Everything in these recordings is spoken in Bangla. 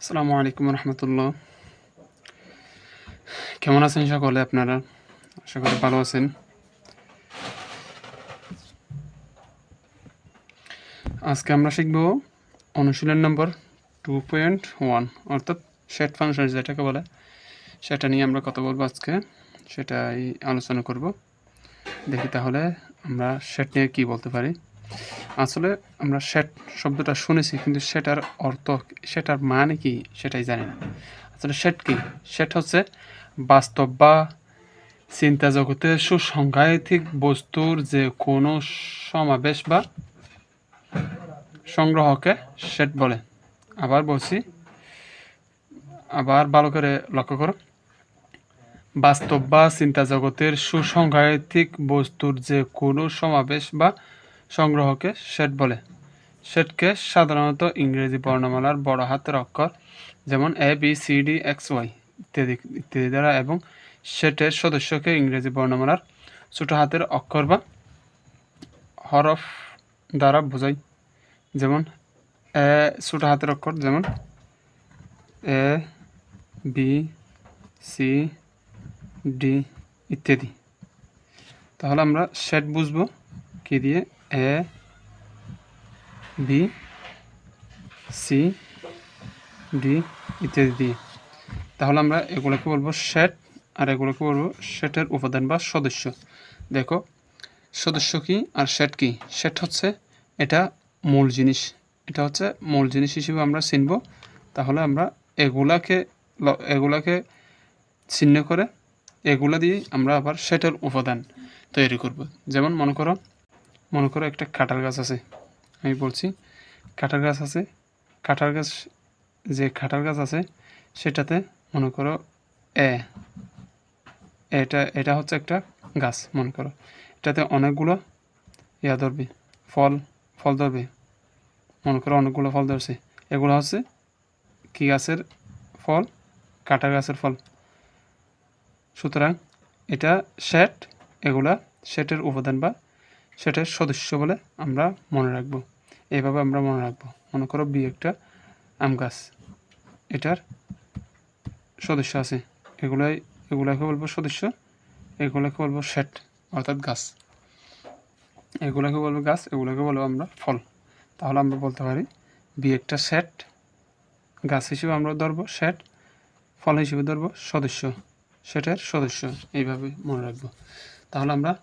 আসসালামু আলাইকুম রহমতুল্লাহ। কেমন আছেন সকলে আপনারা? আশা করি ভালো আছেন। আজকে আমরা শিখব অনুশীলন নম্বর টু পয়েন্ট ওয়ান অর্থাৎ সেট ফাংশন যেটাকে বলে, সেটা নিয়ে আমরা কথা বলব আজকে। সেটাই আলোচনা করব। দেখি তাহলে আমরা সেট নিয়ে কি বলতে পারি। আসলে আমরা সেট শব্দটা শুনেছি, কিন্তু সেটার অর্থ সেটার মানে কি সেটাই জানি না। আসলে সেট কি? সেট হচ্ছে বাস্তব বা চিন্তা জগতের সুসংজ্ঞায়িক বস্তুর যে কোনো সমাবেশ বা সংগ্রহকে সেট বলে। আবার বলছি, আবার ভালো করে লক্ষ্য করো। বাস্তব বা চিন্তা জগতের সুসংজ্ঞায়িক বস্তুর যে কোনো সমাবেশ বা সংগ্রহকে সেট বলে। সেটকে সাধারণত ইংরেজি বর্ণমালার বড় হাতের অক্ষর যেমন A B C D X Y ইত্যাদি ইত্যাদি দ্বারা এবং সেটের সদস্যকে ইংরেজি বর্ণমালার ছোট হাতের অক্ষর বা হরফ দ্বারা বোঝায়। যেমন এ ছোট হাতের অক্ষর যেমন এ বি সি ডি ইত্যাদি। তাহলে আমরা সেট বুঝব কী দিয়ে? এ, বি, সি, ডি ইত্যাদি দিয়ে। তাহলে আমরা এগুলোকে বলব সেট আর এগুলোকে বলব সেটের উপাদান বা সদস্য। দেখো, সদস্য কি আর সেট কি? সেট হচ্ছে এটা মূল জিনিস। এটা হচ্ছে মূল জিনিস হিসেবে আমরা চিনব। তাহলে আমরা এগুলাকে এগুলাকে চিহ্ন করে এগুলা দিয়ে আমরা আবার সেটের উপাদান তৈরি করব। যেমন মনে করো মনে করো একটা কাঁঠাল গাছ আছে, আমি বলছি কাঁঠাল গাছ আছে, কাঁঠাল গাছ, যে কাঁঠাল গাছ আছে সেটাতে মনে করো এ, এটা এটা হচ্ছে একটা গাছ মনে করো, এটাতে অনেকগুলো ইয়া ধরবে, ফল ফল ধরবে, মনে করো অনেকগুলো ফল ধরছে, এগুলো হচ্ছে কি গাছের ফল? কাঁঠাল গাছের ফল। সুতরাং এটা সেট এগুলা সেটের উপাদান বা সেটার সদস্য বলে আমরা মনে রাখব। এইভাবে আমরা মনে রাখব। মনে করো বি একটা আম গাছ। এটার সদস্য আছে। এগুলাই, এগুলাকে বলব সদস্য, এগুলাকে বলব সেট অর্থাৎ গাছ। এগুলাকে বলব গাছ, এগুলাকে বলব আমরা ফল। তাহলে আমরা বলতে পারি বি একটা সেট গাছ হিসেবে আমরা ধরবো সেট ফল হিসেবে ধরবো সদস্য সেটের সদস্য। এইভাবে মনে রাখব। তাহলে আমরা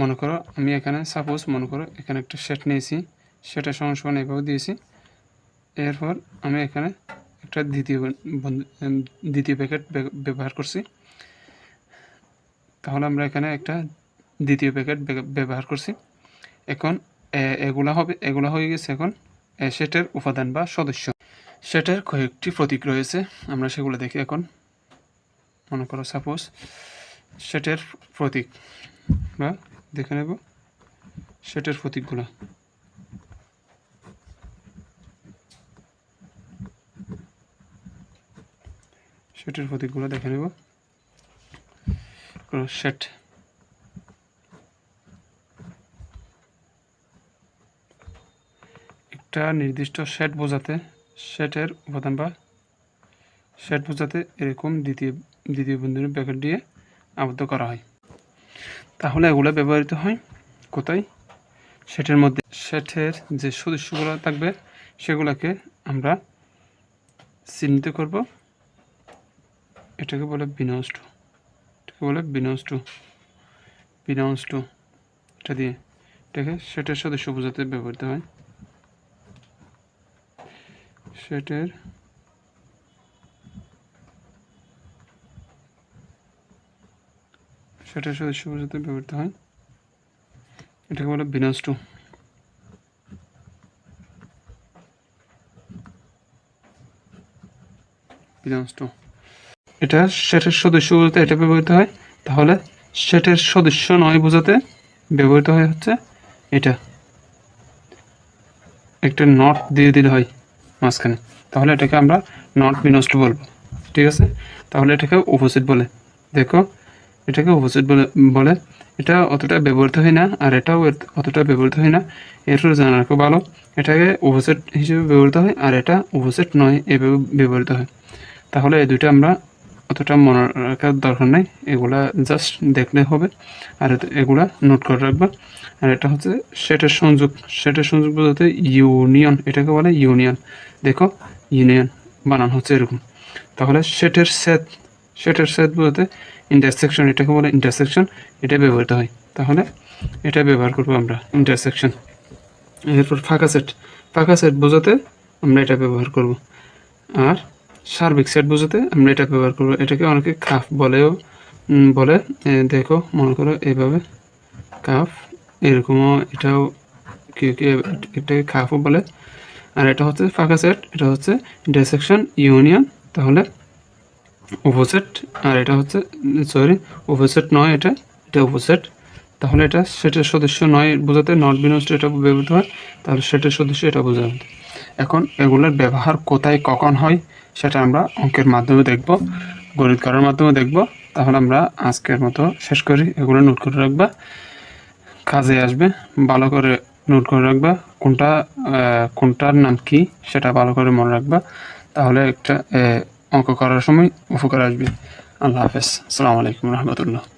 মনে করো, আমি এখানে সাপোজ মনে করো, এখানে একটা সেট নিয়েছি। সেটা সমান এভাবে দিয়েছি। এরপর আমি এখানে একটা দ্বিতীয় দ্বিতীয় প্যাকেট ব্যবহার করছি। তাহলে আমরা এখানে একটা দ্বিতীয় প্যাকেট ব্যবহার করছি। এখন এগুলা হবে, এগুলা হয়ে গেছে এখন সেটের উপাদান বা সদস্য। সেটের কয়েকটি প্রতীক রয়েছে, আমরা সেগুলো দেখি এখন। মনে করো সাপোজ সেটের প্রতীক বা দেখে নেব। সেটের প্রতীকগুলো। সেটের প্রতীকগুলো দেখে নেব। সেট। একটা নির্দিষ্ট সেট বোঝাতে সেটের উপাদান বা সেট বোঝাতে এরকম দ্বিতীয় দ্বিতীয় বন্ধুর ব্যাকেট দিয়ে আবদ্ধ করা হয়। তাহলে এগুলো ব্যবহৃত হয়। কোথায়? সেটের মধ্যে। সেটের যে সদস্যগুলো থাকবে, সেগুলোকে আমরা চিহ্নিত করব। এটাকে বলে বিনষ্ট। এটাকে বলে বিনষ্ট। বিনষ্ট। এটা দিয়ে এটাকে সেটের সদস্য বোঝাতে ব্যবহৃত হয়। সেটের সেটার সদস্য বোঝাতে ব্যবহৃত হয়। এটাকে বলে বিনষ্ট বিনষ্ট এটা সেটের সদস্য বোঝাতে এটা ব্যবহৃত হয়। তাহলে সেটের সদস্য নয় বোঝাতে ব্যবহৃত হয় হচ্ছে এটা। একটা নট দিয়ে দিলে হয় মাঝখানে। তাহলে এটাকে আমরা নট বিনষ্ট বলব। ঠিক আছে? তাহলে এটাকে অপোজিট বলে। দেখো এটাকে অপোজিট বলে বলে। এটা অতটা ব্যবহৃত হয় না, আর এটাও অতটা ব্যবহৃত হয় না। এরপর জানা রাখা ভালো, এটাকে অপোজিট হিসেবে ব্যবহৃত হয়, আর এটা অপোজিট নয়, এভাবে ব্যবহৃত হয়। তাহলে এই দুইটা আমরা অতটা মনে রাখার দরকার নেই, এগুলা জাস্ট দেখলে হবে, আর এগুলা নোট করে রাখবা। আর এটা হচ্ছে সেটের সংযোগ সেটের সংযোগ বলতে ইউনিয়ন এটাকে বলে ইউনিয়ন দেখো ইউনিয়ন বানান হচ্ছে এরকম। তাহলে সেটের সেট সেটের সেট বলতে ইন্টারসেকশন এটাকে বলে ইন্টারসেকশন এটা ব্যবহৃত হয়। তাহলে এটা ব্যবহার করব আমরা ইন্টারসেকশন এরপর ফাঁকা সেট ফাঁকা সেট বোঝাতে আমরা এটা ব্যবহার করব। আর সার্বিক সেট বোঝাতে আমরা এটা ব্যবহার করব। এটাকে অনেকে কাফ বলেও বলে। দেখো, মনে করো এইভাবে কাফ এরকমও এটাও কি কি, এটাকে কাফও বলে। আর এটা হচ্ছে ফাঁকা সেট এটা হচ্ছে ইন্টারসেকশন ইউনিয়ন তাহলে অপোজিট আর এটা হচ্ছে সরি অপোজিট নয় এটা এটা অপোজিট তাহলে এটা সেটের সদস্য নয় বোঝাতে নট বিনষ্ট এটা ব্যবহৃত হয়, তাহলে সেটের সদস্য এটা বোঝাবে। এখন এগুলোর ব্যবহার কোথায়, কখন হয়, সেটা আমরা অঙ্কের মাধ্যমে দেখব, গণিত করার মাধ্যমে দেখব। তাহলে আমরা আজকের মতো শেষ করি, এগুলো নোট করে রাখবা। কাজে আসবে, ভালো করে নোট করে রাখবা, কোনটা কোনটার নাম কি, সেটা ভালো করে মনে রাখবা। তাহলে একটা অঙ্ক করার সময় উপকার আসবে আল্লাহ হাফেজ আসসালামু আলাইকুম রহমতুল্লাহ